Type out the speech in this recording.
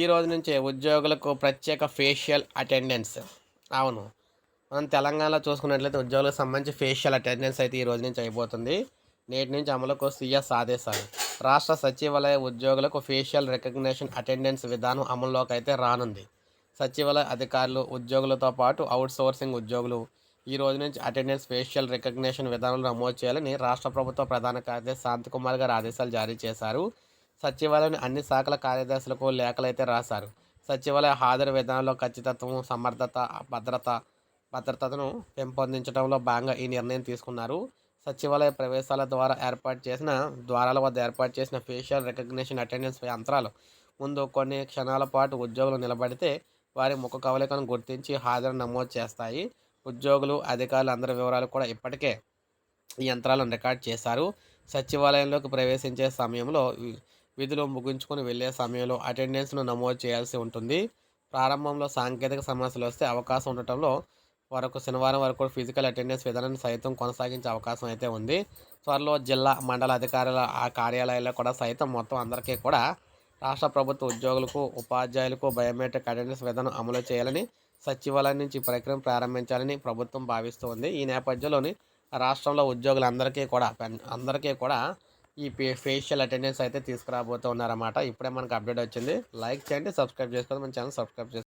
ఈ రోజు నుంచే ఉద్యోగులకు ప్రత్యేక ఫేషియల్ అటెండెన్స్ అవును. మనం తెలంగాణలో చూసుకున్నట్లయితే ఉద్యోగులకు సంబంధించి ఫేషియల్ అటెండెన్స్ అయితే ఈ రోజు నుంచి అయిపోతుంది. నేటి నుంచి అమలుకు సీఎస్ ఆదేశాలు. రాష్ట్ర సచివాలయ ఉద్యోగులకు ఫేషియల్ రికగ్నిషన్ అటెండెన్స్ విధానం అమల్లోకి అయితే రానుంది. సచివాలయ అధికారులు ఉద్యోగులతో పాటు అవుట్ సోర్సింగ్ ఉద్యోగులు ఈ రోజు నుంచి అటెండెన్స్ ఫేషియల్ రికగ్నిషన్ విధానంలో నమోదు చేయాలని రాష్ట్ర ప్రభుత్వ ప్రధాన కార్యదర్శి శాంతికుమార్ గారు ఆదేశాలు జారీ చేశారు. సచివాలయం అన్ని శాఖల కార్యదర్శులకు లేఖలైతే రాశారు. సచివాలయ హాజరు విధానంలో ఖచ్చితత్వం సమర్థత భద్రత భద్రతను పెంపొందించడంలో భాగంగా ఈ నిర్ణయం తీసుకున్నారు. సచివాలయ ప్రవేశాల ద్వారా ఏర్పాటు చేసిన ద్వారాల వద్ద ఏర్పాటు చేసిన ఫేషియల్ రికగ్నిషన్ అటెండెన్స్ యంత్రాలు ముందు కొన్ని క్షణాల పాటు ఉద్యోగులు నిలబడితే వారి ముఖ కవలికను గుర్తించి హాజరు నమోదు చేస్తాయి. ఉద్యోగులు అధికారులు అందరి వివరాలు కూడా ఇప్పటికే ఈ యంత్రాలను రికార్డ్ చేశారు. సచివాలయంలోకి ప్రవేశించే సమయంలో విధులు ముగించుకొని వెళ్ళే సమయంలో అటెండెన్స్ను నమోదు చేయాల్సి ఉంటుంది. ప్రారంభంలో సాంకేతిక సమస్యలు వస్తే అవకాశం ఉండటంలో వరకు శనివారం వరకు ఫిజికల్ అటెండెన్స్ విధానాన్ని సైతం కొనసాగించే అవకాశం అయితే ఉంది. త్వరలో జిల్లా మండల అధికారుల ఆ కార్యాలయాల్లో కూడా సైతం మొత్తం అందరికీ కూడా రాష్ట్ర ప్రభుత్వ ఉద్యోగులకు ఉపాధ్యాయులకు బయోమెట్రిక్ అటెండెన్స్ విధానం అమలు చేయాలని సచివాలయం నుంచి ప్రక్రియ ప్రక్రియను ప్రారంభించాలని ప్రభుత్వం భావిస్తోంది. ఈ నేపథ్యంలోని రాష్ట్రంలో ఉద్యోగులందరికీ కూడా పెన్- అందరికీ కూడా ఈ ఫేషియల్ అటెండెన్స్ అయితే తీసుకురాబోతూ ఉన్నారన్నమాట ఇప్పుడే మనకు అప్డేట్ వచ్చింది. లైక్ చేయండి సబ్స్క్రైబ్ చేసుకోండి. మన ఛానల్ సబ్స్క్రైబ్ చేసుకోండి.